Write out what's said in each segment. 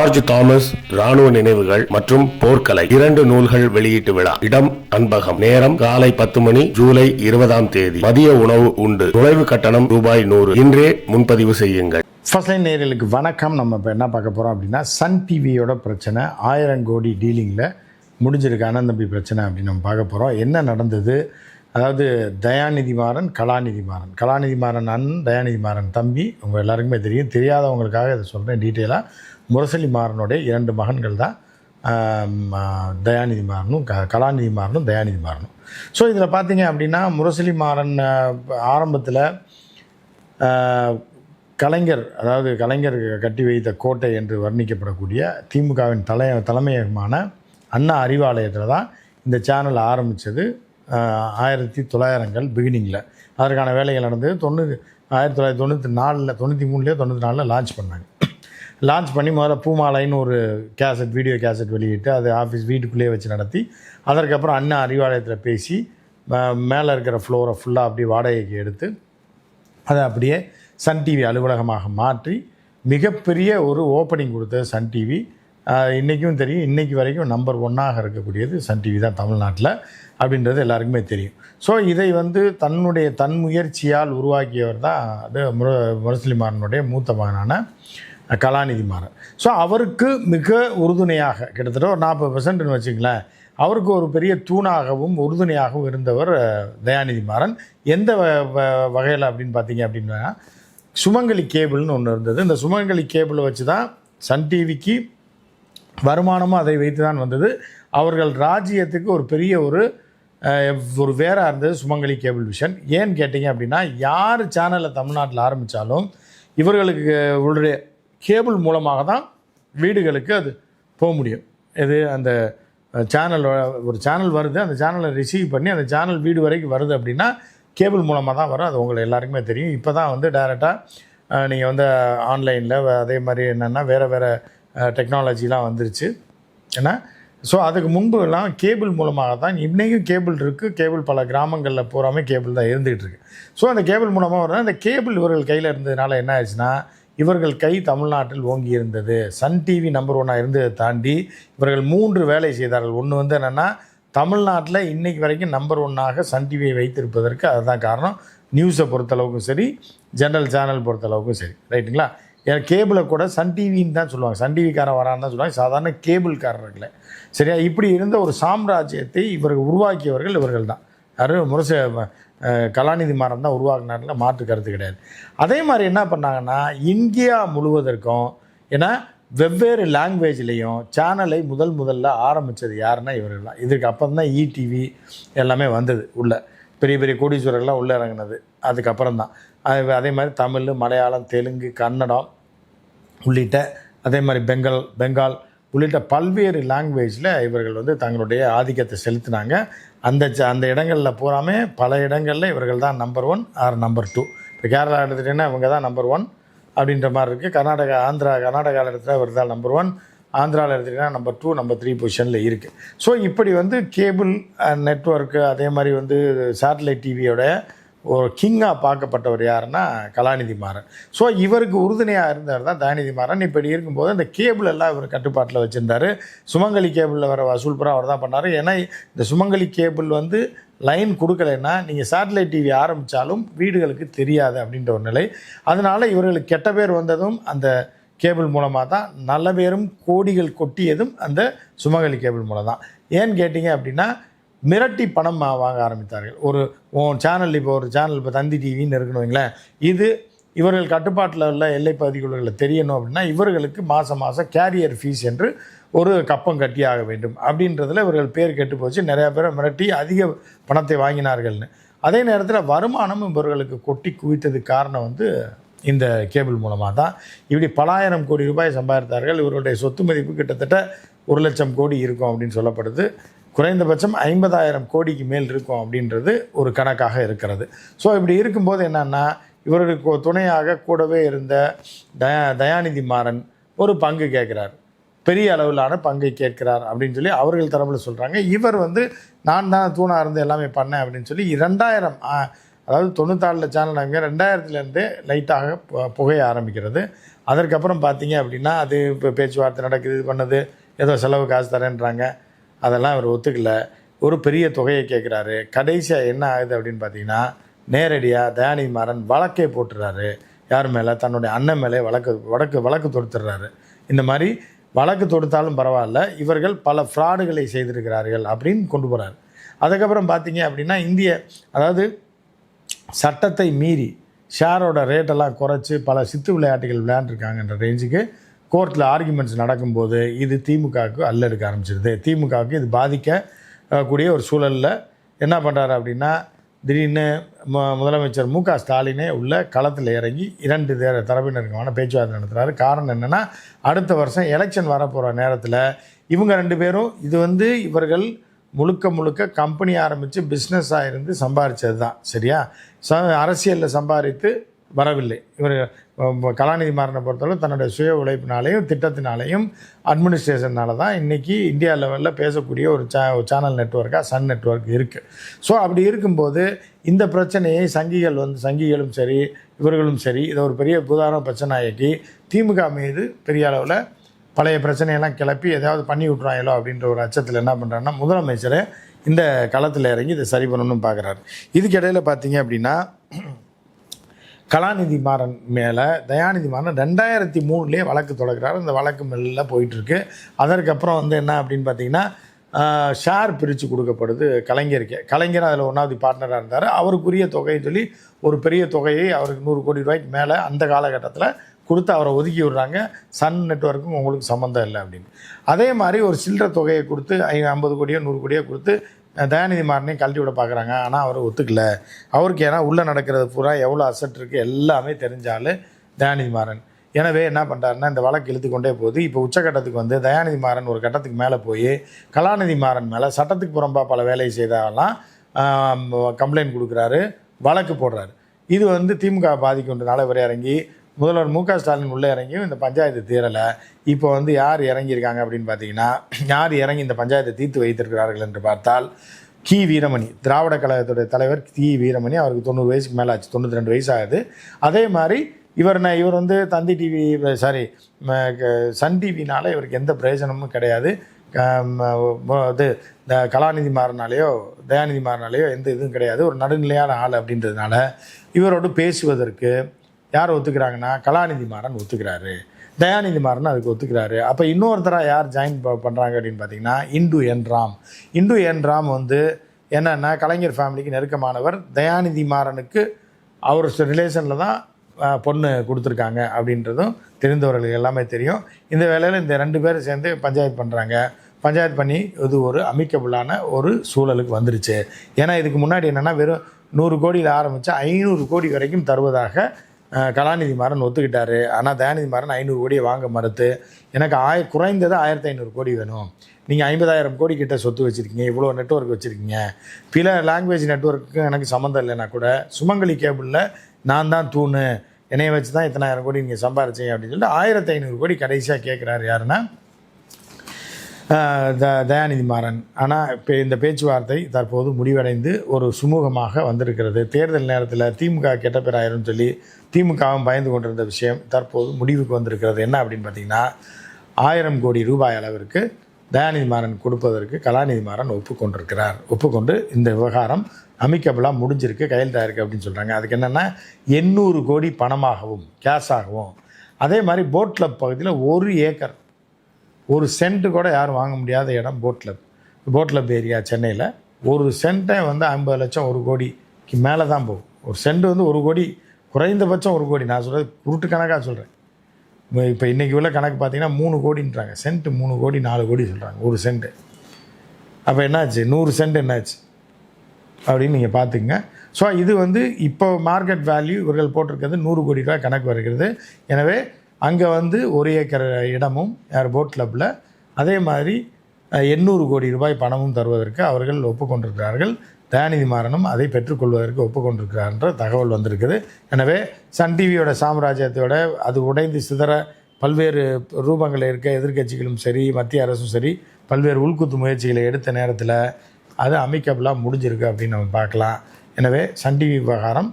George Thomas ராணுவ நினைவுகள் மற்றும் போர்க்கலை. இரண்டு நூல்கள் வெளியீட்டு விழா. இடம் அன்பகம். நேரம் காலை பத்து மணி ஜூலை இருபதாம் தேதி. மதிய உணவு உண்டு. நுழைவு கட்டணம் ரூபாய் நூறு. இன்றே முன்பதிவு செய்யுங்கள். ஃபர்ஸ்ட் லைன் வணக்கம். நம்ம இப்போ என்ன பார்க்க போகிறோம் அப்படின்னா சன் டிவியோட பிரச்சனை. ஆயிரம் கோடி டீலிங்கில் முடிஞ்சிருக்கு. அனந்தம்பி பிரச்சனை அப்படின்னு நம்ம பார்க்க போகிறோம் என்ன நடந்தது? அதாவது தயாநிதி மாறன் கலாநிதி மாறன் கலாநிதி மாறன் அண்ணன் தயாநிதி மாறன் தம்பி. உங்கள் எல்லாருக்குமே தெரியும். தெரியாதவங்களுக்காக இதை சொல்கிறேன் டீட்டெயிலாக முரசலி மாறனுடைய இரண்டு மகன்கள் தான் தயாநிதி மாறனும் க கலாநிதி மாறனும் தயாநிதி மாறனும் ஸோ இதில் பார்த்தீங்க அப்படின்னா முரசலி மாறன் ஆரம்பத்தில் கலைஞர் அதாவது கலைஞர் கட்டி வைத்த கோட்டை என்று வர்ணிக்கப்படக்கூடிய திமுகவின் தலை தலைமையகமான அண்ணா அறிவாலயத்தில் தான் இந்த சேனல் ஆரம்பித்தது ஆயிரத்தி தொள்ளாயிரங்கள் பிகினிங்கில் அதற்கான வேலைகள் நடந்தது. தொண்ணூறு ஆயிரத்தி தொள்ளாயிரத்தி தொண்ணூற்றி நாலில் தொண்ணூற்றி மூணுலேயோ தொண்ணூற்றி நாலில் லான்ச் பண்ணாங்க. லான்ச் பண்ணி முதல்ல பூமாலைன்னு ஒரு கேசட் வீடியோ கேசட் வெளியிட்டு அது ஆஃபீஸ் வீட்டுக்குள்ளேயே வச்சு நடத்தி அதற்கப்புறம் அண்ணா அறிவாலயத்தில் பேசி மேலே இருக்கிற ஃப்ளோரை ஃபுல்லாக அப்படியே வாடகைக்கு எடுத்து அதை அப்படியே சன் டிவி அலுவலகமாக மாற்றி மிகப்பெரிய ஒரு ஓப்பனிங் கொடுத்தது சன் டிவி இன்றைக்கும் தெரியும். இன்றைக்கி வரைக்கும் நம்பர் ஒன்னாக இருக்கக்கூடியது சன் டிவி தான் தமிழ்நாட்டில் அப்படின்றது எல்லாருக்குமே தெரியும். ஸோ இதை வந்து தன்னுடைய தன் முயற்சியால் உருவாக்கியவர் தான் அது முர முரசலிமாரனுடைய மூத்த மகனான கலாநிதி மாறன். ஸோ அவருக்கு மிக உறுதுணையாக கிட்டத்தட்ட ஒரு நாற்பது பெர்சன்ட்னு வச்சுங்களேன் அவருக்கு ஒரு பெரிய தூணாகவும் உறுதுணையாகவும் இருந்தவர் தயாநிதி மாறன். எந்த வகையில் அப்படின்னு பார்த்தீங்க அப்படின்னா சுமங்கலி கேபிள்னு ஒன்று இருந்தது. இந்த சுமங்கலி கேபிளை வச்சு தான் சன் டிவிக்கு வருமானமும் அதை வைத்து தான் வந்தது. அவர்கள் ராஜ்யத்துக்கு ஒரு பெரிய ஒரு ஒரு வேறாக இருந்தது சுமங்கலி கேபிள் விஷன். ஏன்னு கேட்டிங்க அப்படின்னா யார் சேனலை தமிழ்நாட்டில் ஆரம்பித்தாலும் இவர்களுக்கு உடைய கேபிள் மூலமாக தான் வீடுகளுக்கு அது போக முடியும். இது அந்த சேனல் ஒரு சேனல் வருது அந்த சேனலை ரிசீவ் பண்ணி அந்த சேனல் வீடு வரைக்கும் வருது அப்படின்னா கேபிள் மூலமாக தான் வரும். அது உங்களுக்கு எல்லாருக்குமே தெரியும். இப்போ தான் வந்து டைரெக்டாக நீங்கள் வந்து ஆன்லைனில் அதே மாதிரி என்னென்னா வேறு வேறு டெக்னாலஜிலாம் வந்துருச்சு. ஏன்னா ஸோ அதுக்கு முன்பு எல்லாம் கேபிள் மூலமாக தான் இன்றைக்கும் கேபிள் இருக்குது கேபிள் பல கிராமங்களில் பூராமே கேபிள் தான் இருந்துகிட்டு இருக்கு. ஸோ அந்த கேபிள் மூலமாக வர அந்த கேபிள் இவர்கள் கையில் இருந்ததுனால என்ன ஆயிடுச்சுன்னா இவர்கள் கை தமிழ்நாட்டில் ஓங்கி இருந்தது. சன் டிவி நம்பர் ஒன்னாக இருந்ததை தாண்டி இவர்கள் மூன்று வேலை செய்தார்கள். ஒன்று வந்து என்னென்னா தமிழ்நாட்டில் இன்றைக்கு வரைக்கும் நம்பர் ஒன்னாக சன் டிவியை வைத்திருப்பதற்கு அதுதான் காரணம். நியூஸை பொறுத்தளவுக்கும் சரி ஜென்ரல் சேனல் பொறுத்தளவுக்கும் சரி. ரைட்டுங்களா ஏன்னா கேபிளை கூட சன் டிவின்னு தான் சொல்லுவாங்க. சன் டிவிக்காரன் வரான்னு தான் சொல்லுவாங்க. சாதாரண கேபிள்காரர்களே. சரியா? இப்படி இருந்த ஒரு சாம்ராஜ்யத்தை இவர்கள் உருவாக்கியவர்கள் இவர்கள் தான். யாரும் முரச கலாநிதி மாறன் தான் உருவாக்குனார்ல மாற்று கருத்து கிடையாது. அதே மாதிரி என்ன பண்ணாங்கன்னா இந்தியா முழுவதற்கும் ஏன்னா வெவ்வேறு லாங்குவேஜ்லேயும் சேனலை முதல் முதல்ல ஆரம்பித்தது யாருன்னா இவர்கள் தான். இதுக்கு அப்புறம் தான் இடிவி எல்லாமே வந்தது உள்ள. பெரிய பெரிய கோடீஸ்வரர்லாம் உள்ளே இறங்குனது. அதுக்கப்புறம் தான். அது அதே மாதிரி தமிழ் மலையாளம் தெலுங்கு கன்னடம் உள்ளிட்ட அதே மாதிரி பெங்கால் பெங்கால் உள்ளிட்ட பல்வேறு லாங்குவேஜில் இவர்கள் வந்து தங்களுடைய ஆதிக்கத்தை செலுத்தினாங்க. அந்த அந்த இடங்களில் பூராமே பல இடங்களில் இவர்கள் தான் number one or number two இப்போ கேரளா எடுத்துட்டிங்கன்னா இவங்க தான் நம்பர் ஒன் அப்படின்ற மாதிரி இருக்குது கர்நாடகா ஆந்திரா கர்நாடகாவில் எடுத்துகிட்டா இவர் தான் நம்பர் ஒன் ஆந்திராவில் எடுத்துக்கிட்டிங்கன்னா நம்பர் டூ நம்பர் த்ரீ பொசிஷனில் இருக்குது ஸோ இப்படி வந்து கேபிள் நெட்வொர்க்கு அதே மாதிரி வந்து சேட்டலைட் டிவியோட ஒரு கிங்காக பார்க்கப்பட்டவர் யாருன்னா கலாநிதி மாறன். ஸோ இவருக்கு உறுதுணையாக இருந்தவர் தான் தயாநிதி மாறன். இப்படி இருக்கும்போது அந்த கேபிள் எல்லாம் இவர் கட்டுப்பாட்டில் வச்சுருந்தாரு. சுமங்கலி கேபிளில் வர வசூல் புறம் அவர் தான் பண்ணார். ஏன்னா இந்த சுமங்கலி கேபிள் வந்து லைன் கொடுக்கலைன்னா நீங்கள் சேட்டலைட் டிவி ஆரம்பித்தாலும் வீடுகளுக்கு தெரியாது அப்படின்ற ஒரு நிலை. அதனால் இவர்களுக்கு கெட்ட பேர் வந்ததும் அந்த கேபிள் மூலமாக தான் நல்ல பேரும் கோடிகள் கொட்டியதும் அந்த சுமங்கலி கேபிள் மூலம் தான் ஏன்னு கேட்டிங்க அப்படின்னா மிரட்டி பணம் வாங்க ஆரம்பித்தார்கள். ஒரு உன் சேனல் இப்போ ஒரு சேனல் இப்போ தந்தி டிவின்னு இருக்கணும் வைங்களேன். இது இவர்கள் கட்டுப்பாட்டில் உள்ள எல்லை பகுதிகளில் தெரியணும் அப்படின்னா இவர்களுக்கு மாதம் மாதம் கேரியர் ஃபீஸ் என்று ஒரு கப்பம் கட்டியாக வேண்டும். அப்படின்றதில் இவர்கள் பேர் கெட்டு போச்சு. நிறையா பேரை மிரட்டி அதிக பணத்தை வாங்கினார்கள்னு. அதே நேரத்தில் வருமானம் இவர்களுக்கு கொட்டி குவித்ததுக்கு காரணம் வந்து இந்த கேபிள் மூலமாக தான். இப்படி பலாயிரம் கோடி ரூபாய் சம்பாதித்தார்கள். இவருடைய சொத்து மதிப்பு கிட்டத்தட்ட ஒரு லட்சம் கோடி இருக்கும் அப்படின்னு சொல்லப்படுது. குறைந்தபட்சம் ஐம்பதாயிரம் கோடிக்கு மேல் இருக்கும் அப்படின்றது ஒரு கணக்காக இருக்கிறது. ஸோ இப்படி இருக்கும்போது என்னன்னா இவருக்கு துணையாக கூடவே இருந்த தயா தயாநிதி மாறன் ஒரு பங்கு கேட்குறார். பெரிய அளவிலான பங்கை கேட்கிறார் அப்படின்னு சொல்லி அவர்கள் தரப்பில் சொல்கிறாங்க இவர் வந்து நான் தான் தூணாக இருந்து எல்லாமே பண்ணேன் அப்படின்னு சொல்லி ரெண்டாயிரம் அதாவது தொண்ணூத்தாறில் சேனல் அங்கே ரெண்டாயிரத்துலேருந்தே லைட்டாக பு- புகைய ஆரம்பிக்கிறது. அதற்கப்புறம் பார்த்தீங்க அப்படின்னா அது இப்போ பேச்சுவார்த்தை நடக்குது இது பண்ணுது ஏதோ செலவு காசு தரேன்றாங்க. அதெல்லாம் அவர் ஒத்துக்கல. ஒரு பெரிய தொகையை கேட்குறாரு. கடைசியாக என்ன ஆகுது அப்படின்னு பார்த்தீங்கன்னா நேரடியாக தயாநிதி மாறன் வழக்கே போட்டுறாரு. யார் மேலே? தன்னுடைய அண்ணன் மேலே வழக்கு வழக்கு வழக்கு தொடுத்துடுறாரு இந்த மாதிரி வழக்கு தொடுத்தாலும் பரவாயில்ல இவர்கள் பல ஃப்ராடுகளை செய்திருக்கிறார்கள் அப்படின்னு கொண்டு போகிறாரு அதுக்கப்புறம் பார்த்தீங்க அப்படின்னா இந்திய அதாவது சட்டத்தை மீறி ஷேரோட ரேட்டெல்லாம் குறைச்சி பல சித்து விளையாட்டுகள் விளையாண்டுருக்காங்கன்ற ரேஞ்சுக்கு கோர்ட்டில் ஆர்குமெண்ட்ஸ் நடக்கும்போது இது திமுகவுக்கு அல்லெடுக்க ஆரம்பிச்சிருது. திமுகவுக்கு இது பாதிக்க கூடிய ஒரு சூழலில் என்ன பண்ணுறாரு அப்படின்னா திடீர்னு மு முதலமைச்சர் மு க ஸ்டாலினே உள்ள களத்தில் இறங்கி இரண்டு தேர தரப்பினருக்கான பேச்சுவார்த்தை நடத்துகிறாரு காரணம் என்னென்னா அடுத்த வருஷம் எலெக்ஷன் வரப்போகிற நேரத்தில் இவங்க ரெண்டு பேரும் இது வந்து இவர்கள் முழுக்க முழுக்க கம்பெனி ஆரம்பித்து பிஸ்னஸாக இருந்து சம்பாரித்தது தான் சரியா? ச அரசியலில் சம்பாதித்து வரவில்லை. இவர் கலாநிதி மாறனை பொறுத்தவரை தன்னுடைய சுய உழைப்பினாலையும் திட்டத்தினாலையும் அட்மினிஸ்ட்ரேஷனால தான் இன்றைக்கி இந்தியா லெவலில் பேசக்கூடிய ஒரு சே சேனல் நெட்ஒர்க்காக சன் நெட்ஒர்க் இருக்குது ஸோ அப்படி இருக்கும்போது இந்த பிரச்சனையை சங்கிகள் வந்து சங்கிகளும் சரி இவர்களும் சரி இதை ஒரு பெரிய புதாரண பிரச்சனையாக்கி திமுக மீது பெரிய அளவில் பழைய பிரச்சனையெல்லாம் கிளப்பி எதாவது பண்ணி விட்றாங்களோ அப்படின்ற ஒரு அச்சத்தில் என்ன பண்ணுறாங்கன்னா முதலமைச்சர் இந்த களத்தில் இறங்கி இதை சரி பண்ணணும்னு பார்க்குறாரு இதுக்கிடையில் பார்த்தீங்க அப்படின்னா கலாநிதி மாறன் மேலே தயாநிதி மாறன் ரெண்டாயிரத்தி மூணுலேயே வழக்கு தொடக்கிறார் இந்த வழக்கு மெல்ல போயிட்டுருக்கு. அதற்கப்புறம் வந்து என்ன அப்படின்னு பார்த்தீங்கன்னா ஷேர் பிரித்து கொடுக்கப்படுது கலைஞருக்கு. கலைஞர் அதில் ஒன்றாவது பார்ட்னராக இருந்தார். அவருக்குரிய தொகையை சொல்லி ஒரு பெரிய தொகையை அவருக்கு நூறு கோடி ரூபாய்க்கு மேலே அந்த காலகட்டத்தில் கொடுத்து அவரை ஒதுக்கி விடுறாங்க. சன் நெட்வொர்க்கும் உங்களுக்கு சம்மந்தம் இல்லை அப்படின்னு. அதே மாதிரி ஒரு சில்லற தொகையை கொடுத்து ஐ ஐம்பது கோடியோ நூறு கோடியோ கொடுத்து தயாநிதி மாறனையும் கழட்டி விட பார்க்குறாங்க. ஆனால் அவர் ஒத்துக்கல. அவருக்கு ஏன்னா உள்ளே நடக்கிறது பூரா எவ்வளோ அசட் இருக்குது எல்லாமே தெரிஞ்சாலும் தயாநிதி மாறன். எனவே என்ன பண்ணுறாருன்னா இந்த வழக்கு இழுத்து கொண்டே போகுது. இப்போ உச்சக்கட்டத்துக்கு வந்து தயாநிதி மாறன் ஒரு கட்டத்துக்கு மேலே போய் கலாநிதி மாறன் மேலே சட்டத்துக்கு புறம்பா பல வேலையை செய்தாலாம் கம்ப்ளைண்ட் கொடுக்குறாரு வழக்கு போடுறாரு. இது வந்து திமுக பாதிக்கின்றனால இவர் இறங்கி முதல்வர் மு க ஸ்டாலின் உள்ளே இறங்கியும் இந்த பஞ்சாயத்து தீரலை. இப்போ வந்து யார் இறங்கியிருக்காங்க அப்படின்னு பார்த்தீங்கன்னா யார் இறங்கி இந்த பஞ்சாயத்தை தீர்த்து வைத்திருக்கிறார்கள் என்று பார்த்தால் கி. வீரமணி திராவிட கழகத்துடைய தலைவர் கி. வீரமணி அவருக்கு தொண்ணூறு வயசுக்கு மேலே ஆச்சு தொண்ணூற்றி ரெண்டு வயசு ஆகுது அதே மாதிரி இவர் ந- இவர் வந்து தந்தி டிவி சாரி சன் டிவினால இவருக்கு எந்த பிரயோஜனமும் கிடையாது. இது இந்த கலாநிதி மாறினாலேயோ தயாநிதி மாறினாலேயோ எந்த இதுவும் கிடையாது. ஒரு நடுநிலையான ஆள் அப்படின்றதுனால இவரோடு பேசுவதற்கு யார் ஒத்துக்கிறாங்கன்னா கலாநிதி மாறன் ஒத்துக்கிறாரு. தயாநிதி மாறன் அதுக்கு ஒத்துக்கிறாரு. அப்போ இன்னொருத்தராக யார் ஜாயின் பண்ணுறாங்க அப்படின்னு பார்த்தீங்கன்னா இந்து என் ராம். இந்து என் ராம் வந்து என்னென்னா கலைஞர் ஃபேமிலிக்கு நெருக்கமானவர். தயாநிதி மாறனுக்கு அவர் ரிலேஷனில் தான் பொண்ணு கொடுத்துருக்காங்க அப்படின்றதும் தெரிந்தவர்களுக்கு எல்லாமே தெரியும். இந்த வேலையில் இந்த ரெண்டு பேரும் சேர்ந்து பஞ்சாயத்து பண்ணுறாங்க பஞ்சாயத்து பண்ணி இது ஒரு அமைக்கபுளான ஒரு சூழலுக்கு வந்துருச்சு. ஏன்னா இதுக்கு முன்னாடி என்னென்னா வெறும் நூறு கோடியில் ஆரம்பித்து ஐநூறு கோடி வரைக்கும் தருவதாக கலாநிதி மாறன் ஒத்துக்கிட்டாரு. ஆனால் தயாநிதி மாறன் ஐநூறு கோடியை வாங்க மறுத்து எனக்கு ஆய குறைந்தது ஆயிரத்தி ஐநூறு கோடி வேணும். நீங்கள் ஐம்பதாயிரம் கோடி கிட்ட சொத்து வச்சுருக்கீங்க இவ்வளோ நெட்வொர்க் வச்சுருக்கீங்க. பிற லாங்குவேஜ் நெட்ஒர்க்கு எனக்கு சம்மந்தம் இல்லைன்னா கூட சுமங்கலி கேபிளில் நான் தான் தூணு. என்னைய வச்சு தான் இத்தனாயிரம் கோடி நீங்கள் சம்பாரிச்சிங்க அப்படின்னு சொல்லிட்டு ஆயிரத்தி ஐநூறு கோடி கடைசியாக கேட்குறாரு யாருன்னா த தயாநிதி மாறன். ஆனால் இப்போ இந்த பேச்சுவார்த்தை தற்போது முடிவடைந்து ஒரு சுமூகமாக வந்திருக்கிறது. தேர்தல் நேரத்தில் திமுக கெட்ட பேர் ஆயிரும்னு சொல்லி திமுகவும் பயந்து கொண்டிருந்த விஷயம் தற்போது முடிவுக்கு வந்திருக்கிறது. என்ன அப்படின்னு பார்த்தீங்கன்னா ஆயிரம் கோடி ரூபாய் அளவிற்கு தயாநிதி மாறன் கொடுப்பதற்கு கலாநிதி மாறன் ஒப்புக்கொண்டிருக்கிறார். ஒப்புக்கொண்டு இந்த விவகாரம் அமிக்கபிளாக முடிஞ்சிருக்கு கையெழுத்தாயிருக்கு அப்படின்னு சொல்கிறாங்க அதுக்கு என்னென்னா எண்ணூறு கோடி பணமாகவும் கேஷாகவும் அதே மாதிரி போட் கிளப் பகுதியில் ஒரு ஏக்கர் ஒரு சென்ட் கூட யாரும் வாங்க முடியாத இடம் boat club boat club area சென்னையில். ஒரு சென்ட்டே வந்து ஐம்பது லட்சம் ஒரு கோடிக்கு மேலே தான் போகும். ஒரு சென்ட் வந்து ஒரு கோடி குறைந்தபட்சம் ஒரு கோடி. நான் சொல்கிறது உருட்டு கணக்காக சொல்கிறேன் இப்போ இன்றைக்கி உள்ள கணக்கு பார்த்தீங்கன்னா மூணு கோடின்றாங்க. சென்ட் மூணு கோடி நாலு கோடி சொல்கிறாங்க ஒரு சென்ட்டு அப்போ என்னாச்சு? நூறு சென்ட் என்னாச்சு? அப்படின்னு நீங்கள் பார்த்துங்க ஸோ இது வந்து இப்போ மார்க்கெட் வேல்யூ இவர்கள் போட்டிருக்கிறது நூறு கோடி ரூபாய் கணக்கு வருகிறது. எனவே அங்கே வந்து ஒரு ஏக்கர் இடமும் யார் போட் கிளப்பில் அதே மாதிரி எண்ணூறு கோடி ரூபாய் பணமும் தருவதற்கு அவர்கள் ஒப்புக்கொண்டிருக்கிறார்கள். தயாநிதி மாறனும் அதை பெற்றுக்கொள்வதற்கு ஒப்புக்கொண்டிருக்கிறார்ன்ற தகவல் வந்திருக்குது. எனவே சன் டிவியோட சாம்ராஜ்யத்தோட அது உடைந்து சிதற பல்வேறு ரூபங்களில் இருக்க எதிர்க்கட்சிகளும் சரி மத்திய அரசும் சரி பல்வேறு உள்குத்து முயற்சிகளை எடுத்த நேரத்தில் அது அமிக்கபிளாக முடிஞ்சிருக்கு அப்படின்னு நம்ம பார்க்கலாம். எனவே சன் டிவி விவகாரம்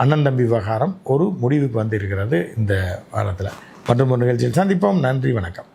அண்ணன் தம்பி விவகாரம் ஒரு முடிவுக்கு வந்திருக்கிறது இந்த வாரத்தில். மற்றும் ஒரு நிகழ்ச்சியில் சந்திப்போம். நன்றி வணக்கம்.